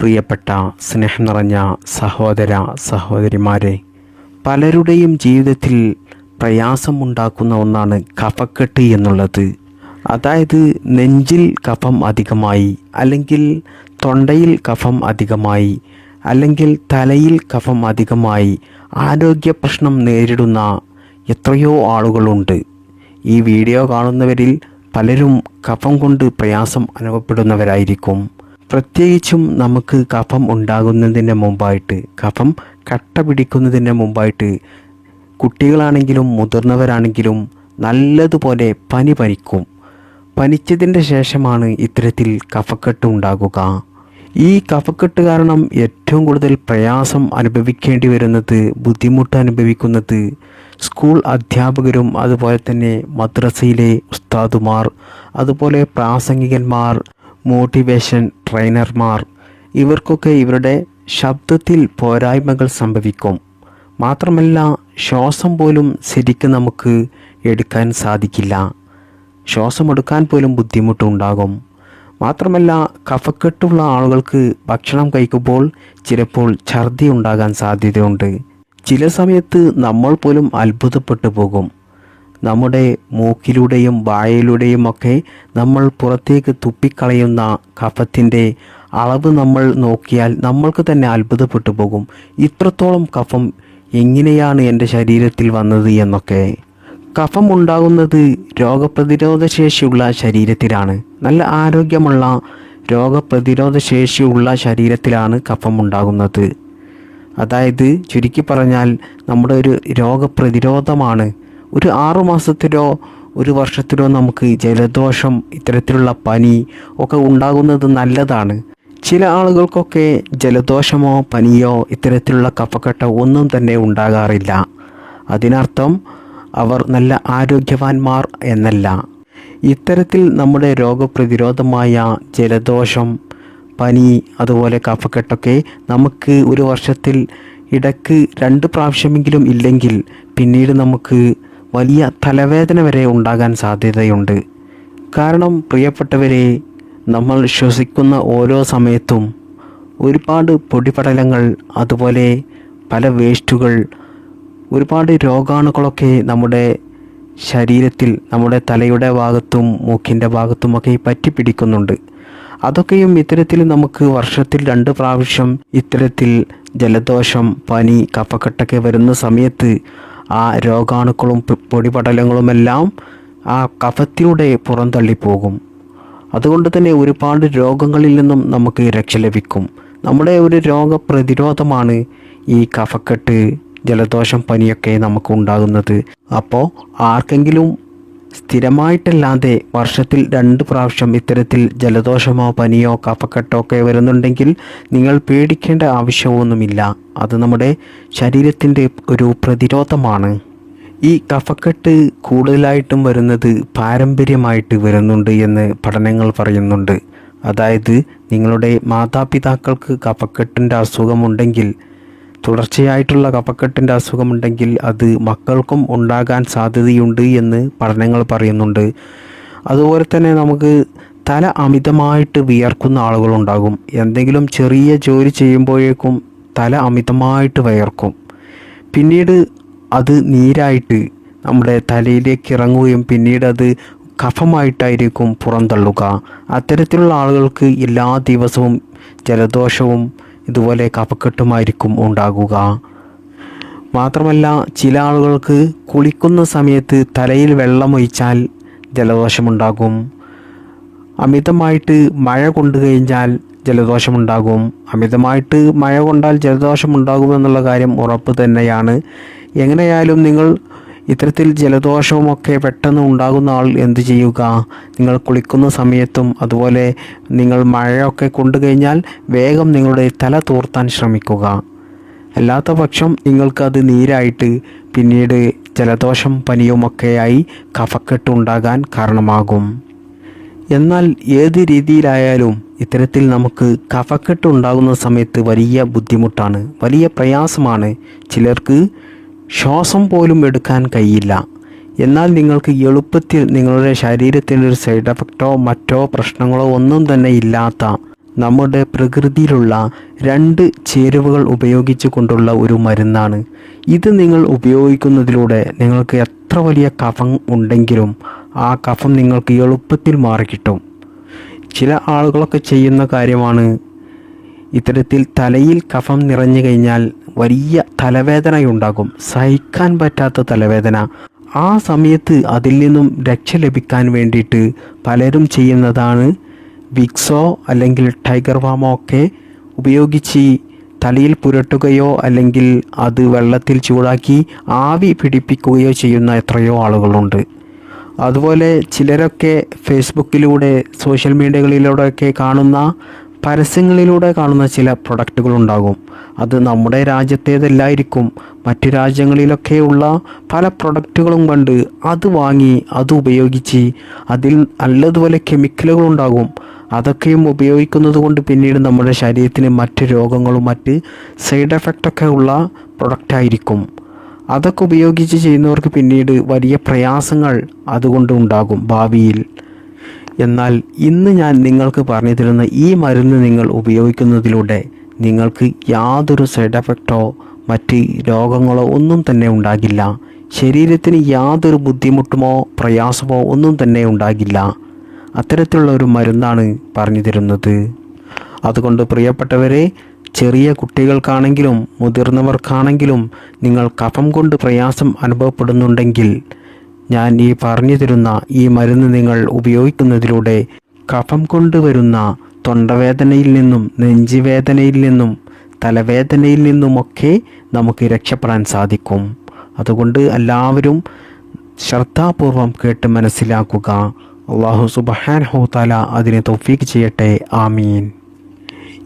പ്രിയപ്പെട്ട സ്നേഹം നിറഞ്ഞ സഹോദര സഹോദരിമാരെ പലരുടെയും ജീവിതത്തിൽ പ്രയാസമുണ്ടാക്കുന്ന ഒന്നാണ് കഫക്കെട്ട് എന്നുള്ളത്. അതായത് നെഞ്ചിൽ കഫം അധികമായി അല്ലെങ്കിൽ തൊണ്ടയിൽ കഫം അധികമായി അല്ലെങ്കിൽ തലയിൽ കഫം അധികമായി ആരോഗ്യ പ്രശ്നം നേരിടുന്ന എത്രയോ ആളുകളുണ്ട്. ഈ വീഡിയോ കാണുന്നവരിൽ പലരും കഫം കൊണ്ട് പ്രയാസം അനുഭവപ്പെടുന്നവരായിരിക്കും. പ്രത്യേകിച്ചും നമുക്ക് കഫം ഉണ്ടാകുന്നതിന് മുമ്പായിട്ട് കഫം കട്ട പിടിക്കുന്നതിന് മുമ്പായിട്ട് കുട്ടികളാണെങ്കിലും മുതിർന്നവരാണെങ്കിലും നല്ലതുപോലെ പനി പനിക്കും. പനിച്ചതിന്റെ ശേഷമാണ് ഇത്തരത്തിൽ കഫക്കെട്ട് ഉണ്ടാകുക. ഈ കഫക്കെട്ട് കാരണം ഏറ്റവും കൂടുതൽ പ്രയാസം അനുഭവിക്കേണ്ടി വരുന്നത് ബുദ്ധിമുട്ട് അനുഭവിക്കുന്നത് സ്കൂൾ അധ്യാപകരും അതുപോലെ തന്നെ മദ്രസയിലെ ഉസ്താദുമാർ അതുപോലെ പ്രാസംഗികന്മാർ മോട്ടിവേഷൻ ട്രെയിനർമാർ. ഇവർക്കൊക്കെ ഇവരുടെ ശബ്ദത്തിൽ പോരായ്മകൾ സംഭവിക്കും. മാത്രമല്ല ശ്വാസം പോലും ശരിക്ക് നമുക്ക് എടുക്കാൻ സാധിക്കില്ല. ശ്വാസം ശ്വാസമെടുക്കാൻ പോലും ബുദ്ധിമുട്ടുണ്ടാകും. മാത്രമല്ല കഫക്കെട്ടുള്ള ആളുകൾക്ക് ഭക്ഷണം കഴിക്കുമ്പോൾ ചിലപ്പോൾ ഛർദി ഉണ്ടാകാൻ സാധ്യതയുണ്ട്. ചില സമയത്ത് നമ്മൾ പോലും അത്ഭുതപ്പെട്ടു പോകും. നമ്മുടെ മൂക്കിലൂടെയും വായയിലൂടെയും ഒക്കെ നമ്മൾ പുറത്തേക്ക് തുപ്പിക്കളയുന്ന കഫത്തിന്റെ അളവ് നമ്മൾ നോക്കിയാൽ നമ്മൾക്ക് തന്നെ അത്ഭുതപ്പെട്ടു പോകും. ഇത്രത്തോളം കഫം എങ്ങനെയാണ് എന്റെ ശരീരത്തിൽ വന്നത് എന്നൊക്കെ. കഫം ഉണ്ടാകുന്നത് രോഗപ്രതിരോധ ശേഷിയുള്ള ശരീരത്തിലാണ്. നല്ല ആരോഗ്യമുള്ള രോഗപ്രതിരോധ ശേഷിയുള്ള ശരീരത്തിലാണ് കഫം ഉണ്ടാകുന്നത്. അതായത് ചുരുക്കി പറഞ്ഞാൽ നമ്മുടെ ഒരു രോഗപ്രതിരോധമാണ് ഒരു ആറു മാസത്തിലോ ഒരു വർഷത്തിലോ നമുക്ക് ജലദോഷം ഇത്തരത്തിലുള്ള പനി ഒക്കെ ഉണ്ടാകുന്നത് നല്ലതാണ്. ചില ആളുകൾക്കൊക്കെ ജലദോഷമോ പനിയോ ഇത്തരത്തിലുള്ള കഫക്കെട്ടോ ഒന്നും തന്നെ ഉണ്ടാകാറില്ല. അതിനർത്ഥം അവർ നല്ല ആരോഗ്യവാന്മാർ എന്നല്ല. ഇത്തരത്തിൽ നമ്മുടെ രോഗപ്രതിരോധമായ ജലദോഷം പനി അതുപോലെ കഫക്കെട്ടൊക്കെ നമുക്ക് ഒരു വർഷത്തിൽ ഇടയ്ക്ക് രണ്ട് പ്രാവശ്യമെങ്കിലും ഇല്ലെങ്കിൽ പിന്നീട് നമുക്ക് വലിയ തലവേദന വരെ ഉണ്ടാകാൻ സാധ്യതയുണ്ട്. കാരണം പ്രിയപ്പെട്ടവരെ നമ്മൾ ശ്വസിക്കുന്ന ഓരോ സമയത്തും ഒരുപാട് പൊടിപടലങ്ങൾ അതുപോലെ പല വേസ്റ്റുകൾ ഒരുപാട് രോഗാണുക്കളൊക്കെ നമ്മുടെ ശരീരത്തിൽ നമ്മുടെ തലയുടെ ഭാഗത്തും മൂക്കിന്റെ ഭാഗത്തുമൊക്കെ പറ്റി പിടിക്കുന്നുണ്ട്. അതൊക്കെയും ഇത്തരത്തിൽ നമുക്ക് വർഷത്തിൽ രണ്ട് പ്രാവശ്യം ഇത്തരത്തിൽ ജലദോഷം പനി കഫക്കെട്ടൊക്കെ വരുന്ന സമയത്ത് ആ രോഗാണുക്കളും പൊടിപടലങ്ങളും പൊടിപടലങ്ങളുമെല്ലാം ആ കഫത്തിലൂടെ പുറന്തള്ളിപ്പോകും. അതുകൊണ്ട് തന്നെ ഒരുപാട് രോഗങ്ങളിൽ നിന്നും നമുക്ക് രക്ഷ ലഭിക്കും. നമ്മുടെ ഒരു രോഗപ്രതിരോധമാണ് ഈ കഫക്കെട്ട് ജലദോഷം പനിയൊക്കെ നമുക്ക് ഉണ്ടാകുന്നത്. അപ്പോൾ ആർക്കെങ്കിലും സ്ഥിരമായിട്ടല്ലാതെ വർഷത്തിൽ രണ്ട് പ്രാവശ്യം ഇത്തരത്തിൽ ജലദോഷമോ പനിയോ കഫക്കെട്ടോ ഒക്കെ വരുന്നുണ്ടെങ്കിൽ നിങ്ങൾ പേടിക്കേണ്ട ആവശ്യമൊന്നുമില്ല. അത് നമ്മുടെ ശരീരത്തിന്റെ ഒരു പ്രതിരോധമാണ്. ഈ കഫക്കെട്ട് കൂടുതലായിട്ടും വരുന്നത് പാരമ്പര്യമായിട്ട് വരുന്നുണ്ട് എന്ന് പഠനങ്ങൾ പറയുന്നുണ്ട്. അതായത് നിങ്ങളുടെ മാതാപിതാക്കൾക്ക് കഫക്കെട്ടിന്റെ അസുഖമുണ്ടെങ്കിൽ തുടർച്ചയായിട്ടുള്ള കഫക്കെട്ടിന്റെ അസുഖമുണ്ടെങ്കിൽ അത് മക്കൾക്കും ഉണ്ടാകാൻ സാധ്യതയുണ്ട് എന്ന് പഠനങ്ങൾ പറയുന്നുണ്ട്. അതുപോലെ തന്നെ നമുക്ക് തല അമിതമായിട്ട് വിയർക്കുന്ന ആളുകളുണ്ടാകും. എന്തെങ്കിലും ചെറിയ ജോലി ചെയ്യുമ്പോഴേക്കും തല അമിതമായിട്ട് വിയർക്കും. പിന്നീട് അത് നീരായിട്ട് നമ്മുടെ തലയിലേക്ക് ഇറങ്ങുകയും പിന്നീട് അത് കഫമായിട്ടായിരിക്കും പുറന്തള്ളുക. അത്തരത്തിലുള്ള ആളുകൾക്ക് എല്ലാ ദിവസവും ജലദോഷവും ഇതുപോലെ കഫക്കെട്ടുമായിരിക്കും ഉണ്ടാകുക. മാത്രമല്ല ചില ആളുകൾക്ക് കുളിക്കുന്ന സമയത്ത് തലയിൽ വെള്ളമൊഴിച്ചാൽ ജലദോഷമുണ്ടാകും. അമിതമായിട്ട് മഴ കൊണ്ടു കഴിഞ്ഞാൽ ജലദോഷമുണ്ടാകും. അമിതമായിട്ട് മഴ കൊണ്ടാൽ ജലദോഷമുണ്ടാകുമെന്നുള്ള കാര്യം ഉറപ്പ് തന്നെയാണ്. എങ്ങനെയായാലും നിങ്ങൾ ഇത്തരത്തിൽ ജലദോഷവുമൊക്കെ പെട്ടെന്ന് ഉണ്ടാകുന്ന ആൾ എന്ത് ചെയ്യുക? നിങ്ങൾ കുളിക്കുന്ന സമയത്തും അതുപോലെ നിങ്ങൾ മഴയൊക്കെ കൊണ്ടു കഴിഞ്ഞാൽ വേഗം നിങ്ങളുടെ തല തൂർത്താൻ ശ്രമിക്കുക. അല്ലാത്ത പക്ഷം നിങ്ങൾക്കത് നീരായിട്ട് പിന്നീട് ജലദോഷം പനിയുമൊക്കെയായി കഫക്കെട്ട് ഉണ്ടാകാൻ കാരണമാകും. എന്നാൽ ഏത് രീതിയിലായാലും ഇത്തരത്തിൽ നമുക്ക് കഫക്കെട്ട് ഉണ്ടാകുന്ന സമയത്ത് വലിയ ബുദ്ധിമുട്ടാണ് വലിയ പ്രയാസമാണ്. ചിലർക്ക് ശ്വാസം പോലും എടുക്കാൻ കഴിയില്ല. എന്നാൽ നിങ്ങൾക്ക് എളുപ്പത്തിൽ നിങ്ങളുടെ ശരീരത്തിനൊരു സൈഡ് എഫക്റ്റോ മറ്റോ പ്രശ്നങ്ങളോ ഒന്നും തന്നെ ഇല്ലാത്ത നമ്മുടെ പ്രകൃതിയിലുള്ള രണ്ട് ചേരുവകൾ ഉപയോഗിച്ചു കൊണ്ടുള്ള ഒരു മരുന്നാണ്. ഇത് നിങ്ങൾ ഉപയോഗിക്കുന്നതിലൂടെ നിങ്ങൾക്ക് എത്ര വലിയ കഫം ഉണ്ടെങ്കിലും ആ കഫം നിങ്ങൾക്ക് എളുപ്പത്തിൽ മാറിക്കിട്ടും. ചില ആളുകളൊക്കെ ചെയ്യുന്ന കാര്യമാണ് ഇത്തരത്തിൽ തലയിൽ കഫം നിറഞ്ഞു കഴിഞ്ഞാൽ വലിയ തലവേദനയുണ്ടാകും സഹിക്കാൻ പറ്റാത്ത തലവേദന. ആ സമയത്ത് അതിൽ നിന്നും രക്ഷ ലഭിക്കാൻ വേണ്ടിയിട്ട് പലരും ചെയ്യുന്നതാണ് വിക്സോ അല്ലെങ്കിൽ ടൈഗർ വാമോ ഒക്കെ ഉപയോഗിച്ച് തലയിൽ പുരട്ടുകയോ അല്ലെങ്കിൽ അത് വെള്ളത്തിൽ ചൂടാക്കി ആവി പിടിപ്പിക്കുകയോ ചെയ്യുന്ന എത്രയോ ആളുകളുണ്ട്. അതുപോലെ ചിലരൊക്കെ ഫേസ്ബുക്കിലൂടെ സോഷ്യൽ മീഡിയകളിലൂടെയൊക്കെ കാണുന്ന പരസ്യങ്ങളിലൂടെ കാണുന്ന ചില പ്രൊഡക്റ്റുകൾ ഉണ്ടാകും അത് നമ്മുടെ രാജ്യത്തേതല്ലായിരിക്കും. മറ്റു രാജ്യങ്ങളിലൊക്കെയുള്ള പല പ്രൊഡക്റ്റുകളും കണ്ട് അത് വാങ്ങി അത് ഉപയോഗിച്ച് അതിൽ നല്ലതുപോലെ കെമിക്കലുകൾ ഉണ്ടാകും അതൊക്കെയും ഉപയോഗിക്കുന്നത് കൊണ്ട് പിന്നീട് നമ്മുടെ ശരീരത്തിന് മറ്റ് രോഗങ്ങളും മറ്റ് സൈഡ് എഫക്റ്റൊക്കെ ഉള്ള പ്രൊഡക്റ്റായിരിക്കും. അതൊക്കെ ഉപയോഗിച്ച് ചെയ്യുന്നവർക്ക് പിന്നീട് വലിയ പ്രയാസങ്ങൾ അതുകൊണ്ട് ഉണ്ടാകും ഭാവിയിൽ. എന്നാൽ ഇന്ന് ഞാൻ നിങ്ങൾക്ക് പറഞ്ഞു തരുന്ന ഈ മരുന്ന് നിങ്ങൾ ഉപയോഗിക്കുന്നതിലൂടെ നിങ്ങൾക്ക് യാതൊരു സൈഡ് എഫക്റ്റോ മറ്റ് രോഗങ്ങളോ ഒന്നും തന്നെ ഉണ്ടാകില്ല. ശരീരത്തിന് യാതൊരു ബുദ്ധിമുട്ടുമോ പ്രയാസമോ ഒന്നും തന്നെ ഉണ്ടാകില്ല. അത്തരത്തിലുള്ള ഒരു മരുന്നാണ് പറഞ്ഞു തരുന്നത് അതുകൊണ്ട് പ്രിയപ്പെട്ടവരെ ചെറിയ കുട്ടികൾക്കാണെങ്കിലും മുതിർന്നവർക്കാണെങ്കിലും നിങ്ങൾ കഫം കൊണ്ട് പ്രയാസം അനുഭവപ്പെടുന്നുണ്ടെങ്കിൽ ഞാൻ ഈ പറഞ്ഞു തരുന്ന ഈ മരുന്ന് നിങ്ങൾ ഉപയോഗിക്കുന്നതിലൂടെ കഫം കൊണ്ടുവരുന്ന തൊണ്ടവേദനയിൽ നിന്നും നെഞ്ചുവേദനയിൽ നിന്നും തലവേദനയിൽ നിന്നുമൊക്കെ നമുക്ക് രക്ഷപ്പെടാൻ സാധിക്കും. അതുകൊണ്ട് എല്ലാവരും ശ്രദ്ധാപൂർവം കേട്ട് മനസ്സിലാക്കുക. അള്ളാഹു സുബഹാൻ ഹോത്താല അതിനെ തൊഫീക്ക് ചെയ്യട്ടെ. ആമീൻ.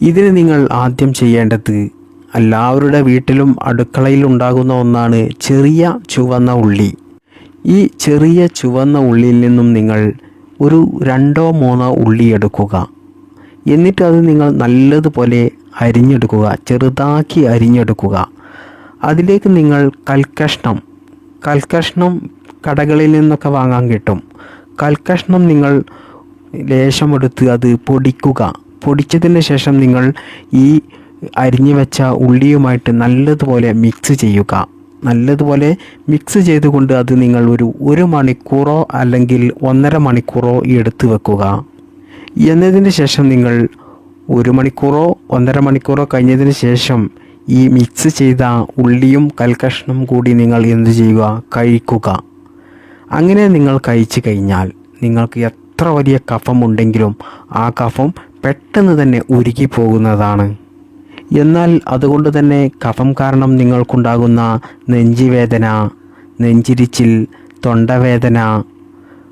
ഇതിന് നിങ്ങൾ ആദ്യം ചെയ്യേണ്ടത് എല്ലാവരുടെ വീട്ടിലും അടുക്കളയിൽ ഉണ്ടാകുന്ന ഒന്നാണ് ചെറിയ ചുവന്ന ഉള്ളി. ഈ ചെറിയ ചുവന്ന ഉള്ളിയിൽ നിന്നും നിങ്ങൾ ഒരു രണ്ടോ മൂന്നോ ഉള്ളി എടുക്കുക. എന്നിട്ട് അത് നിങ്ങൾ നല്ലതുപോലെ അരിഞ്ഞെടുക്കുക. ചെറുതാക്കി അരിഞ്ഞെടുക്കുക. അതിലേക്ക് നിങ്ങൾ കൽക്കഷ്ണം കൽക്കഷ്ണം കടകളിൽ നിന്നൊക്കെ വാങ്ങാൻ കിട്ടും. കൽക്കഷ്ണം നിങ്ങൾ ലേശമെടുത്ത് അത് പൊടിക്കുക. പൊടിച്ചതിന് ശേഷം നിങ്ങൾ ഈ അരിഞ്ഞു വെച്ച ഉള്ളിയുമായിട്ട് നല്ലതുപോലെ മിക്സ് ചെയ്യുക. നല്ലതുപോലെ മിക്സ് ചെയ്തുകൊണ്ട് അത് നിങ്ങൾ ഒരു ഒരു മണിക്കൂറോ അല്ലെങ്കിൽ ഒന്നര മണിക്കൂറോ എടുത്തു വെക്കുക. എന്നതിന് ശേഷം നിങ്ങൾ ഒരു മണിക്കൂറോ ഒന്നര മണിക്കൂറോ കഴിഞ്ഞതിന് ശേഷം ഈ മിക്സ് ചെയ്ത ഉള്ളിയും കൽക്കഷ്ണം കൂടി നിങ്ങൾ എന്തു ചെയ്യുക? കഴിക്കുക. അങ്ങനെ നിങ്ങൾ കഴിച്ചു കഴിഞ്ഞാൽ നിങ്ങൾക്ക് എത്ര വലിയ കഫമുണ്ടെങ്കിലും ആ കഫം പെട്ടെന്ന് തന്നെ ഉരുകി പോകുന്നതാണ്. എന്നാൽ അതുകൊണ്ട് തന്നെ കഫം കാരണം നിങ്ങൾക്കുണ്ടാകുന്ന നെഞ്ചുവേദന നെഞ്ചിരിച്ചിൽ തൊണ്ടവേദന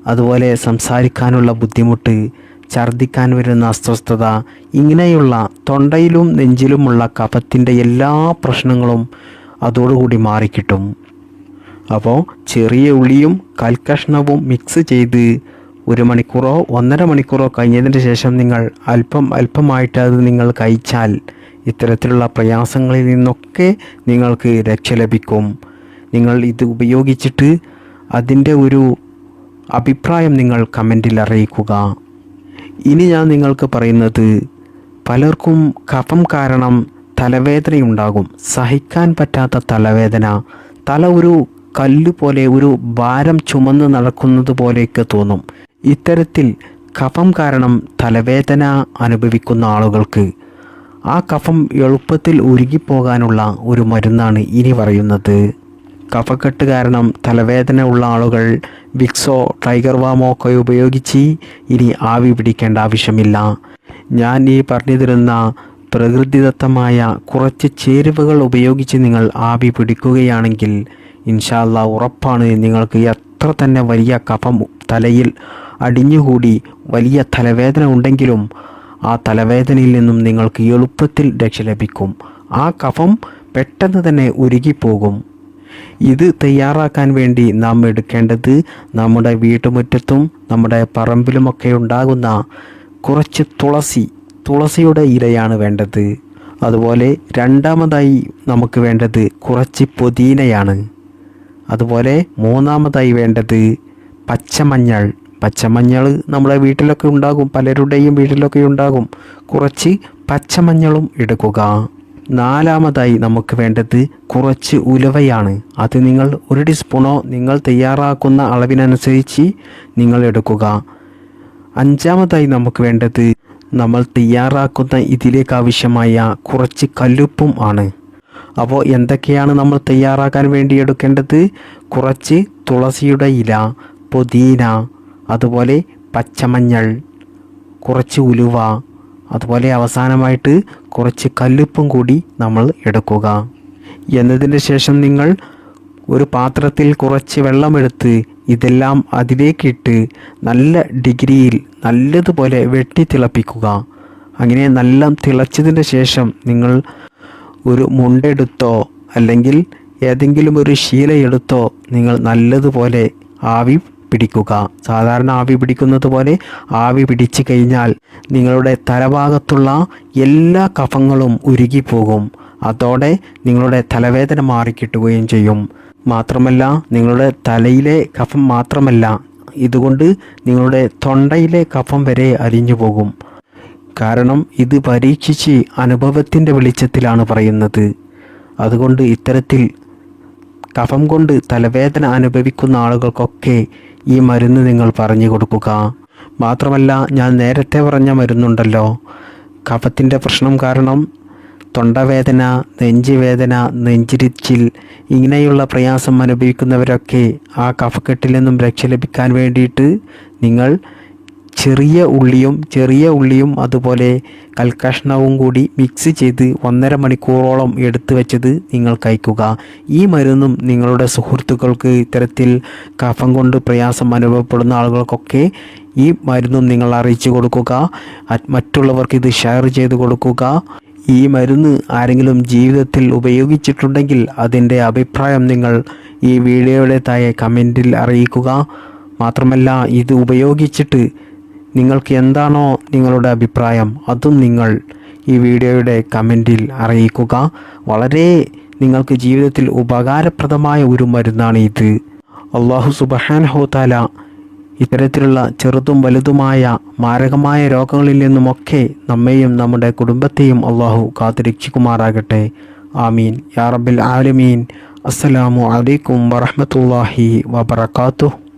അതുപോലെ സംസാരിക്കാനുള്ള ബുദ്ധിമുട്ട് ഛർദ്ദിക്കാൻ വരുന്ന അസ്വസ്ഥത ഇങ്ങനെയുള്ള തൊണ്ടയിലും നെഞ്ചിലുമുള്ള കഫത്തിന്റെ എല്ലാ പ്രശ്നങ്ങളും അതോടുകൂടി മാറിക്കിട്ടും. അപ്പോൾ ചെറിയ ഉള്ളിയും കൽക്കഷ്ണവും മിക്സ് ചെയ്ത് ഒരു മണിക്കൂറോ ഒന്നര മണിക്കൂറോ കഴിഞ്ഞതിന് ശേഷം നിങ്ങൾ അല്പം അല്പമായിട്ട് അത് നിങ്ങൾ കഴിച്ചാൽ ഇത്തരത്തിലുള്ള പ്രയാസങ്ങളിൽ നിന്നൊക്കെ നിങ്ങൾക്ക് രക്ഷ ലഭിക്കും. നിങ്ങൾ ഇത് ഉപയോഗിച്ചിട്ട് അതിന്റെ ഒരു അഭിപ്രായം നിങ്ങൾ കമന്റിൽ അറിയിക്കുക. ഇനി ഞാൻ നിങ്ങൾക്ക് പറയുന്നത് പലർക്കും കഫം കാരണം തലവേദനയുണ്ടാകും. സഹിക്കാൻ പറ്റാത്ത തലവേദന. തല ഒരു കല്ല് പോലെ ഒരു ഭാരം ചുമന്ന് നടക്കുന്നത് പോലെയൊക്കെ തോന്നും. ഇത്തരത്തിൽ കഫം കാരണം തലവേദന അനുഭവിക്കുന്ന ആളുകൾക്ക് ആ കഫം എളുപ്പത്തിൽ ഉരുകിപ്പോകാനുള്ള ഒരു മരുന്നാണ് ഇനി പറയുന്നത്. കഫക്കെട്ട് കാരണം തലവേദന ഉള്ള ആളുകൾ വിക്സോ ടൈഗർ വാമോ ഒക്കെ ഉപയോഗിച്ച് ഇനി ആവി പിടിക്കേണ്ട ആവശ്യമില്ല. ഞാൻ ഈ പറഞ്ഞു തരുന്ന പ്രകൃതിദത്തമായ കുറച്ച് ചേരുവകൾ ഉപയോഗിച്ച് നിങ്ങൾ ആവി പിടിക്കുകയാണെങ്കിൽ ഇൻഷാല്ല ഉറപ്പാണ് നിങ്ങൾക്ക് എത്ര തന്നെ വലിയ കഫം തലയിൽ അടിഞ്ഞുകൂടി വലിയ തലവേദന ഉണ്ടെങ്കിലും ആ തലവേദനയിൽ നിന്നും നിങ്ങൾക്ക് എളുപ്പത്തിൽ രക്ഷ ലഭിക്കും. ആ കഫം പെട്ടെന്ന് തന്നെ ഉരുകിപ്പോകും. ഇത് തയ്യാറാക്കാൻ വേണ്ടി നാം എടുക്കേണ്ടത് നമ്മുടെ വീട്ടുമുറ്റത്തും നമ്മുടെ പറമ്പിലുമൊക്കെ ഉണ്ടാകുന്ന കുറച്ച് തുളസി തുളസിയുടെ ഇലയാണ് വേണ്ടത്. അതുപോലെ രണ്ടാമതായി നമുക്ക് വേണ്ടത് കുറച്ച് പുതിനയാണ്. അതുപോലെ മൂന്നാമതായി വേണ്ടത് പച്ചമഞ്ഞൾ. പച്ചമഞ്ഞൾ നമ്മളെ വീട്ടിലൊക്കെ ഉണ്ടാകും പലരുടെയും വീട്ടിലൊക്കെ ഉണ്ടാകും. കുറച്ച് പച്ചമഞ്ഞളും എടുക്കുക. നാലാമതായി നമുക്ക് വേണ്ടത് കുറച്ച് ഉലവയാണ്. അത് നിങ്ങൾ ഒരു ടീസ്പൂണോ നിങ്ങൾ തയ്യാറാക്കുന്ന അളവിനനുസരിച്ച് നിങ്ങൾ എടുക്കുക. അഞ്ചാമതായി നമുക്ക് വേണ്ടത് നമ്മൾ തയ്യാറാക്കുന്ന ഇതിലേക്ക് ആവശ്യമായ കുറച്ച് കല്ലുപ്പും ആണ്. അപ്പോൾ എന്തൊക്കെയാണ് നമ്മൾ തയ്യാറാക്കാൻ വേണ്ടി എടുക്കേണ്ടത്? കുറച്ച് തുളസിയുടെ ഇല പുതിന അതുപോലെ പച്ചമഞ്ഞൾ കുറച്ച് ഉലുവ അതുപോലെ അവസാനമായിട്ട് കുറച്ച് കല്ലുപ്പും കൂടി നമ്മൾ എടുക്കുക. എന്നതിന് ശേഷം നിങ്ങൾ ഒരു പാത്രത്തിൽ കുറച്ച് വെള്ളമെടുത്ത് ഇതെല്ലാം അതിലേക്കിട്ട് നല്ല ഡിഗ്രിയിൽ നല്ലതുപോലെ വെട്ടി തിളപ്പിക്കുക. അങ്ങനെ നല്ല തിളച്ചതിന് ശേഷം നിങ്ങൾ ഒരു മുണ്ടെടുത്തോ അല്ലെങ്കിൽ ഏതെങ്കിലും ഒരു ശീലയെടുത്തോ നിങ്ങൾ നല്ലതുപോലെ ആവി പിടിക്കുക. സാധാരണ ആവി പിടിക്കുന്നത് പോലെ ആവി പിടിച്ചു കഴിഞ്ഞാൽ നിങ്ങളുടെ തലഭാഗത്തുള്ള എല്ലാ കഫങ്ങളും ഉരുകിപ്പോകും. അതോടെ നിങ്ങളുടെ തലവേദന മാറിക്കിട്ടുകയും ചെയ്യും. മാത്രമല്ല നിങ്ങളുടെ തലയിലെ കഫം മാത്രമല്ല ഇതുകൊണ്ട് നിങ്ങളുടെ തൊണ്ടയിലെ കഫം വരെ അരിഞ്ഞു പോകും. കാരണം ഇത് പരീക്ഷിച്ച് അനുഭവത്തിന്റെ വെളിച്ചത്തിലാണ് പറയുന്നത്. അതുകൊണ്ട് ഇത്തരത്തിൽ കഫം കൊണ്ട് തലവേദന അനുഭവിക്കുന്ന ആളുകൾക്കൊക്കെ ഈ മരുന്ന് നിങ്ങൾ പറഞ്ഞു കൊടുക്കുക. മാത്രമല്ല ഞാൻ നേരത്തെ പറഞ്ഞ മരുന്നുണ്ടല്ലോ. കഫത്തിന്റെ പ്രശ്നം കാരണം തൊണ്ടവേദന നെഞ്ചുവേദന നെഞ്ചിരിച്ചിൽ ഇങ്ങനെയുള്ള പ്രയാസം അനുഭവിക്കുന്നവരൊക്കെ ആ കഫക്കെട്ടിൽ നിന്നും രക്ഷ ലഭിക്കാൻ വേണ്ടിയിട്ട് നിങ്ങൾ ചെറിയ ഉള്ളിയും ചെറിയ ഉള്ളിയും അതുപോലെ കൽക്കഷ്ണവും കൂടി മിക്സ് ചെയ്ത് ഒന്നര മണിക്കൂറോളം എടുത്തു വെച്ചത് നിങ്ങൾ കഴിക്കുക ഈ മരുന്നും നിങ്ങളുടെ സുഹൃത്തുക്കൾക്ക് ഇത്തരത്തിൽ കഫം കൊണ്ട് പ്രയാസം അനുഭവപ്പെടുന്ന ആളുകൾക്കൊക്കെ ഈ മരുന്നും നിങ്ങൾ അറിയിച്ചു കൊടുക്കുക. മറ്റുള്ളവർക്ക് ഇത് ഷെയർ ചെയ്ത് കൊടുക്കുക. ഈ മരുന്ന് ആരെങ്കിലും ജീവിതത്തിൽ ഉപയോഗിച്ചിട്ടുണ്ടെങ്കിൽ അതിന്റെ അഭിപ്രായം നിങ്ങൾ ഈ വീഡിയോയുടെ താഴെ കമന്റിൽ അറിയിക്കുക. മാത്രമല്ല ഇത് ഉപയോഗിച്ചിട്ട് നിങ്ങൾക്ക് എന്താണോ നിങ്ങളുടെ അഭിപ്രായം അതും നിങ്ങൾ ഈ വീഡിയോയുടെ കമന്റിൽ അറിയിക്കുക. വളരെ നിങ്ങൾക്ക് ജീവിതത്തിൽ ഉപകാരപ്രദമായ ഒരു മരുന്നാണ് ഇത്. അള്ളാഹു സുബഹാൻ ഹോത്താല ഇത്തരത്തിലുള്ള ചെറുതും വലുതുമായ മാരകമായ രോഗങ്ങളിൽ നിന്നുമൊക്കെ നമ്മെയും നമ്മുടെ കുടുംബത്തെയും അള്ളാഹു കാത്തിരക്ഷിക്കുമാറാകട്ടെ. ആമീൻ. യാ റബ്ബിൽ ആലമീൻ. അസ്സലാമു അലൈക്കും വറഹ്മത്തുള്ളാഹി വബറകാതുഹു.